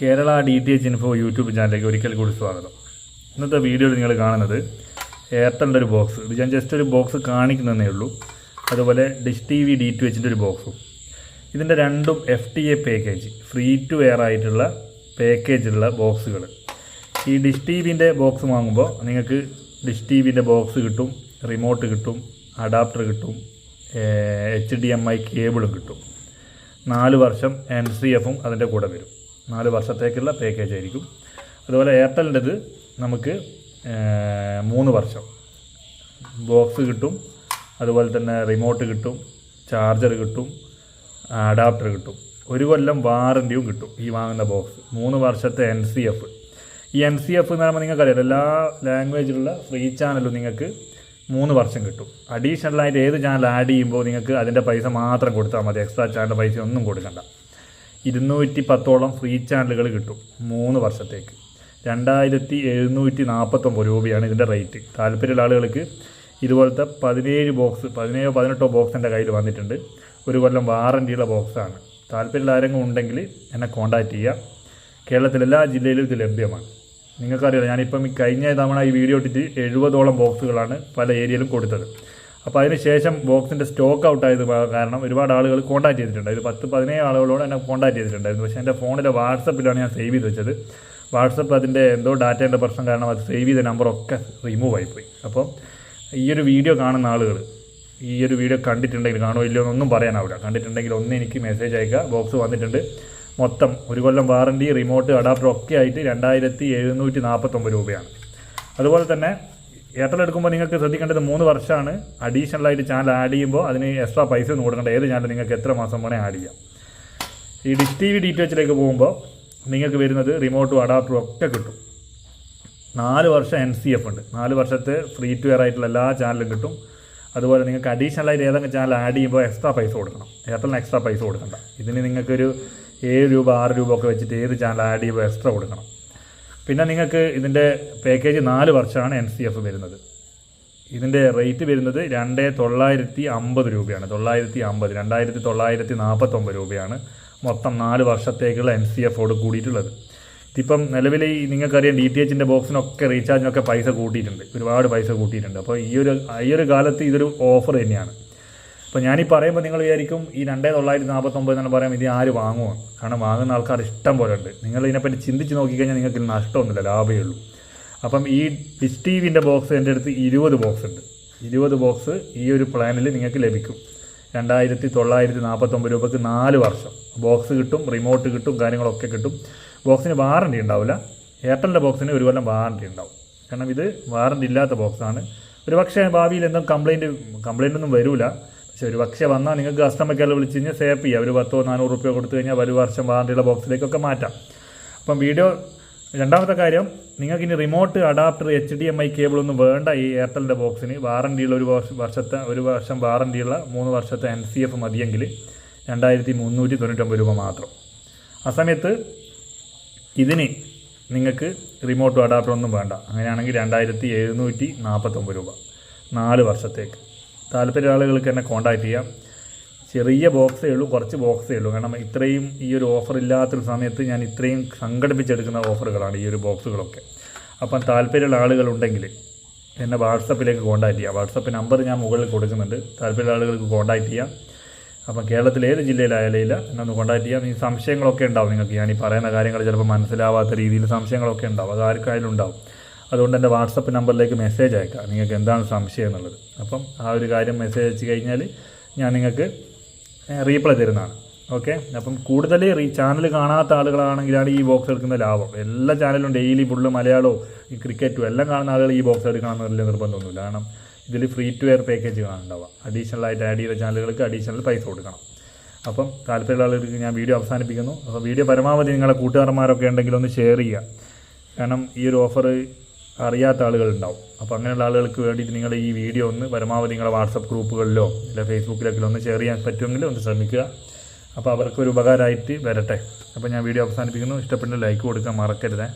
Kerala D T H info YouTube ചാനലിലേക്ക് ഒരിക്കൽ കൂടി സ്വാഗതം. ഇന്നത്തെ വീഡിയോയിൽ നിങ്ങൾ കാണുന്നത് എയർടെലിന്റെ ഒരു ബോക്സ് ഇത് ഞാൻ ജസ്റ്റ് ഒരു ബോക്സ് കാണിക്കുന്നതേ ഉള്ളൂ. അതുപോലെ dish T V D two എച്ചിന്റെ ഒരു ബോക്സും ഇതിന്റെ രണ്ടും F T A package free to air ആയിട്ടുള്ള പാക്കേജുള്ള ബോക്സുകൾ ഈ ഡിഷ് ടി വിന്റെ ബോക്സ് വാങ്ങുമ്പോൾ നിങ്ങൾക്ക് ഡിഷ് ടി വിന്റെ ബോക്സ് കിട്ടും റിമോട്ട് കിട്ടും അഡാപ്റ്റർ കിട്ടും എച്ച് ഡി എം ഐ കേബിളും കിട്ടും. നാല് വർഷം എൻ സി എഫും അതിന്റെ കൂടെ വരും. നാല് വർഷത്തേക്കുള്ള പാക്കേജ് ആയിരിക്കും. അതുപോലെ എയർടെലിന്റെത് നമുക്ക് മൂന്ന് വർഷം. ബോക്സ് കിട്ടും അതുപോലെ തന്നെ റിമോട്ട് കിട്ടും ചാർജർ കിട്ടും അഡാപ്റ്റർ കിട്ടും. ഒരു കൊല്ലം വാറന്റിയും കിട്ടും ഈ വാങ്ങുന്ന ബോക്സ് മൂന്ന് വർഷത്തെ എൻ സി എഫ് ഈ എൻ സി എഫ് എന്ന് പറയുമ്പോൾ നിങ്ങൾക്കറിയാം എല്ലാ ലാംഗ്വേജിലുള്ള ഫ്രീ ചാനലും നിങ്ങൾക്ക് മൂന്ന് വർഷം കിട്ടും. അഡീഷണലായിട്ട് ഏത് ചാനൽ ആഡ് ചെയ്യുമ്പോൾ നിങ്ങൾക്ക് അതിന്റെ പൈസ മാത്രം കൊടുത്താൽ മതി. എക്സ്ട്രാ ചാനലിന്റെ പൈസ ഒന്നും കൊടുക്കണ്ട. ഇരുന്നൂറ്റി പത്തോളം ഫ്രീ ചാനലുകൾ കിട്ടും മൂന്ന് വർഷത്തേക്ക്. രണ്ടായിരത്തി എഴുന്നൂറ്റി നാൽപ്പത്തൊമ്പത് രൂപയാണ് ഇതിന്റെ റേറ്റ് താല്പര്യമുള്ള ആളുകൾക്ക് ഇതുപോലത്തെ പതിനേഴ് ബോക്സ് പതിനേഴോ പതിനെട്ടോ ബോക്സ് എന്റെ കയ്യിൽ വന്നിട്ടുണ്ട്. ഒരു കൊല്ലം വാറന്റിയുള്ള ബോക്സാണ് താല്പര്യമുള്ള ആരെങ്കിലും ഉണ്ടെങ്കിൽ എന്നെ കോൺടാക്റ്റ് ചെയ്യുക. കേരളത്തിലെ എല്ലാ ജില്ലയിലും ഇത് ലഭ്യമാണ്. നിങ്ങൾക്കറിയാം ഞാനിപ്പം കഴിഞ്ഞ തവണ ഈ വീഡിയോ ഇട്ടിട്ട് എഴുപതോളം ബോക്സുകളാണ് പല ഏരിയയിലും കൊടുത്തത്. അപ്പോൾ അതിന് ശേഷം ബോക്സിന്റെ സ്റ്റോക്ക് ഔട്ട് ആയത് കാരണം ഒരുപാട് ആളുകൾ കോൺടാക്ട് ചെയ്തിട്ടുണ്ട്. ഒരു പത്ത് പതിനേഴ് ആളുകളോട് എന്നെ കോൺടാക്ട് ചെയ്തിട്ടുണ്ടായിരുന്നു. പക്ഷേ എന്റെ ഫോണിലെ വാട്സപ്പിലാണ് ഞാൻ സേവ് ചെയ്ത് വെച്ചത്. വാട്സപ്പ് അതിന്റെ എന്തോ ഡാറ്റേന്റെ പ്രശ്നം കാരണം അത് സേവ് ചെയ്ത നമ്പറൊക്കെ റിമൂവ് ആയിപ്പോയി അപ്പോൾ ഈ ഒരു വീഡിയോ കാണുന്ന ആളുകൾ ഈ ഒരു വീഡിയോ കണ്ടിട്ടുണ്ടെങ്കിൽ കാണുമോ ഇല്ലയോ എന്നൊന്നും പറയാനാവില്ല. കണ്ടിട്ടുണ്ടെങ്കിൽ ഒന്ന് എനിക്ക് മെസ്സേജ് അയക്കുക. ബോക്സ് വന്നിട്ടുണ്ട്. മൊത്തം ഒരു കൊല്ലം വാറണ്ടി റിമോട്ട് അഡാപ്റ്റർ ഒക്കെ ആയിട്ട് രണ്ടായിരത്തി എഴുന്നൂറ്റി നാൽപ്പത്തൊമ്പത് രൂപയാണ്. അതുപോലെ തന്നെ എയർടെൽ എടുക്കുമ്പോൾ നിങ്ങൾക്ക് ശ്രദ്ധിക്കേണ്ടത് മൂന്ന് വർഷമാണ്. അഡീഷണലായിട്ട് ചാനൽ ആഡ് ചെയ്യുമ്പോൾ അതിന് എക്സ്ട്രാ പൈസ ഒന്നും കൊടുക്കേണ്ട. ഏത് ചാനൽ നിങ്ങൾക്ക് എത്ര മാസം വേണേൽ ആഡ് ചെയ്യാം. ഈ dish T V D T എച്ചിലേക്ക് പോകുമ്പോൾ നിങ്ങൾക്ക് വരുന്നത് റിമോട്ടും അഡാപ്റ്ററും ഒക്കെ കിട്ടും. നാല് വർഷം എൻ സി എഫ് ഉണ്ട്. നാല് വർഷത്തെ ഫ്രീ ടു എയർ ആയിട്ടുള്ള എല്ലാ ചാനലും കിട്ടും. അതുപോലെ നിങ്ങൾക്ക് അഡീഷണലായിട്ട് ഏതെങ്കിലും ചാനൽ ആഡ് ചെയ്യുമ്പോൾ എക്സ്ട്രാ പൈസ കൊടുക്കണം. എയർടെലിന് എക്സ്ട്രാ പൈസ കൊടുക്കണ്ട. ഇതിന് നിങ്ങൾക്കൊരു ഏഴ് രൂപ ആറ് രൂപ ഒക്കെ വെച്ചിട്ട് ഏത് ചാനൽ ആഡ് ചെയ്യുമ്പോൾ എക്സ്ട്രാ കൊടുക്കണം. പിന്നെ നിങ്ങൾക്ക് ഇതിന്റെ പാക്കേജ് നാല് വർഷമാണ് എൻ സി എഫ് വരുന്നത്. ഇതിന്റെ റേറ്റ് വരുന്നത് രണ്ട് തൊള്ളായിരത്തി അമ്പത് രൂപയാണ്. തൊള്ളായിരത്തി അമ്പത് രണ്ടായിരത്തി തൊള്ളായിരത്തി നാൽപ്പത്തൊമ്പത് രൂപയാണ് മൊത്തം നാല് വർഷത്തേക്കുള്ള എൻ സി എഫോട് കൂടിയിട്ടുള്ളത്. ഇതിപ്പം നിലവിൽ ഈ നിങ്ങൾക്കറിയാം ഡി ടി എച്ചിന്റെ ബോക്സിനൊക്കെ റീചാർജിനൊക്കെ പൈസ കൂട്ടിയിട്ടുണ്ട്. ഒരുപാട് പൈസ കൂട്ടിയിട്ടുണ്ട്. അപ്പോൾ ഈ ഒരു ഈ ഒരു കാലത്ത് ഇതൊരു ഓഫർ തന്നെയാണ്. അപ്പോൾ ഞാനീ പറയുമ്പോൾ നിങ്ങൾ വിചാരിക്കും ഈ രണ്ടേ തൊള്ളായിരത്തി നാൽപ്പത്തൊമ്പത് എന്ന് പറയുമ്പോൾ ഇത് ആര് വാങ്ങുമോ കാരണം വാങ്ങുന്ന ആൾക്കാർ ഇഷ്ടം പോലെ ഉണ്ട്. നിങ്ങൾ ഇതിനെപ്പറ്റി ചിന്തിച്ച് നോക്കിക്കഴിഞ്ഞാൽ നിങ്ങൾക്ക് നഷ്ടമൊന്നുമില്ല ലാഭമേ ഉള്ളൂ. അപ്പം ഈ ഡിസ് ടി വിന്റെ ബോക്സ് എന്റെ അടുത്ത് ഇരുപത് ബോക്സ് ഉണ്ട്. ഇരുപത് ബോക്സ് ഈ ഒരു പ്ലാനിൽ നിങ്ങൾക്ക് ലഭിക്കും. രണ്ടായിരത്തി തൊള്ളായിരത്തി നാൽപ്പത്തൊമ്പത് രൂപയ്ക്ക് നാല് വർഷം. ബോക്സ് കിട്ടും റിമോട്ട് കിട്ടും കാര്യങ്ങളൊക്കെ കിട്ടും. ബോക്സിന് വാറണ്ടി ഉണ്ടാവില്ല. എയർടെലിന്റെ ബോക്സിന് ഒരു കൊല്ലം വാറണ്ടി ഉണ്ടാവും. കാരണം ഇത് വാറണ്ടി ഇല്ലാത്ത ബോക്സാണ്. ഒരു പക്ഷേ ഭാവിയിൽ എന്തും കംപ്ലയിന്റ് കംപ്ലയിന്റ് ഒന്നും വരില്ല പക്ഷേ ഒരു പക്ഷേ വന്നാൽ നിങ്ങൾക്ക് കസ്റ്റമർ കെയർ വിളിച്ച് കഴിഞ്ഞാൽ സേഫ് ചെയ്യുക ഒരു പത്തോ നാനൂറ് റുപ്യ കൊടുത്തു കഴിഞ്ഞാൽ ഒരു വർഷം വാറണ്ടിയുള്ള ബോക്സിലേക്കൊക്കെ മാറ്റാം. അപ്പം വീഡിയോ രണ്ടാമത്തെ കാര്യം നിങ്ങൾക്ക് ഇനി remote adapter H D M I കേബിളൊന്നും വേണ്ട ഈ എയർടെലിന്റെ ബോക്സിന് വാറണ്ടിയുള്ള ഒരു വർഷ- വർഷത്തെ ഒരു വർഷം വാറണ്ടിയുള്ള മൂന്ന് വർഷത്തെ എൻ സി എഫ് മതിയെങ്കിൽ രണ്ടായിരത്തി മുന്നൂറ്റി തൊണ്ണൂറ്റൊമ്പത് രൂപ മാത്രം. ആ സമയത്ത് ഇതിന് നിങ്ങൾക്ക് റിമോട്ട് അഡാപ്റ്റർ ഒന്നും വേണ്ട. അങ്ങനെയാണെങ്കിൽ രണ്ടായിരത്തി എഴുന്നൂറ്റി നാൽപ്പത്തൊമ്പത് രൂപ. നാല് വർഷത്തേക്ക്. താല്പര്യ ആളുകൾക്ക് എന്നെ കോൺടാക്റ്റ് ചെയ്യാം. ചെറിയ ബോക്സേ ഉള്ളൂ കുറച്ച് ബോക്സേ ഉള്ളൂ. കാരണം ഇത്രയും ഈ ഒരു ഓഫർ ഇല്ലാത്തൊരു സമയത്ത് ഞാൻ ഇത്രയും സംഘടിപ്പിച്ചെടുക്കുന്ന ഓഫറുകളാണ് ഈ ഒരു ബോക്സുകളൊക്കെ അപ്പം താല്പര്യമുള്ള ആളുകളുണ്ടെങ്കിൽ എന്നെ വാട്സപ്പിലേക്ക് കോൺടാക്റ്റ് ചെയ്യാം. വാട്സപ്പ് നമ്പർ ഞാൻ മുകളിൽ കൊടുക്കുന്നുണ്ട്. താല്പര്യമുള്ള ആളുകൾക്ക് കോൺടാക്റ്റ് ചെയ്യാം. അപ്പം കേരളത്തിൽ ഏത് ജില്ലയിലായാലും ഇല്ല എന്നെ ഒന്ന് കോണ്ടാക്ട് ചെയ്യാം. ഈ സംശയങ്ങളൊക്കെ ഉണ്ടാവും നിങ്ങൾക്ക്. ഞാൻ ഈ പറയുന്ന കാര്യങ്ങൾ ചിലപ്പോൾ മനസ്സിലാവാത്ത രീതിയിൽ സംശയങ്ങളൊക്കെ ഉണ്ടാവും. അത് ആർക്കായാലും ഉണ്ടാവും. അതുകൊണ്ട് എന്റെ വാട്സപ്പ് നമ്പറിലേക്ക് മെസ്സേജ് അയക്കാം. നിങ്ങൾക്ക് എന്താണ് സംശയം എന്നുള്ളത്. അപ്പം ആ ഒരു കാര്യം മെസ്സേജ് അയച്ചു കഴിഞ്ഞാൽ ഞാൻ നിങ്ങൾക്ക് റീപ്ലൈ തരുന്നതാണ്. ഓക്കെ അപ്പം കൂടുതൽ ഈ ചാനൽ കാണാത്ത ആളുകളാണെങ്കിലാണ് ഈ ബോക്സ് എടുക്കുന്ന ലാഭം. എല്ലാ ചാനലും ഡെയിലി ഫുള്ള് മലയാളവും ഈ ക്രിക്കറ്റും എല്ലാം കാണുന്ന ആളുകൾ ഈ ബോക്സ് എടുക്കണം വലിയ നിർബന്ധമൊന്നുമില്ല. കാരണം ഇതിൽ ഫ്രീ ടു എയർ പാക്കേജ് കാണുന്നുണ്ടാവുക അഡീഷണൽ ആയിട്ട് ആഡ് ചെയ്ത ചാനലുകൾക്ക് അഡീഷണൽ പൈസ കൊടുക്കണം. അപ്പം താല്പര്യമുള്ള ആളുകൾക്ക് ഞാൻ വീഡിയോ അവസാനിപ്പിക്കുന്നു. അപ്പോൾ വീഡിയോ പരമാവധി നിങ്ങളുടെ കൂട്ടുകാരന്മാരൊക്കെ ഉണ്ടെങ്കിൽ ഒന്ന് ഷെയർ ചെയ്യുക. കാരണം ഈ ഒരു ഓഫർ അറിയാത്ത ആളുകളുണ്ടാവും. അപ്പോൾ അങ്ങനെയുള്ള ആളുകൾക്ക് വേണ്ടിയിട്ട് നിങ്ങൾ ഈ വീഡിയോ ഒന്ന് പരമാവധി നിങ്ങളുടെ വാട്സപ്പ് ഗ്രൂപ്പുകളിലോ അല്ലെ ഫേസ്ബുക്കിലൊക്കെ ഒന്ന് ഷെയർ ചെയ്യാൻ പറ്റുമെങ്കിൽ ഒന്ന് ശ്രമിക്കുക. അപ്പോൾ അവർക്കൊരു ഉപകാരമായിട്ട് വരട്ടെ. അപ്പോൾ ഞാൻ വീഡിയോ അവസാനിപ്പിക്കുന്നു. ഇഷ്ടപ്പെട്ട ലൈക്ക് കൊടുക്കാൻ മറക്കരുതേ.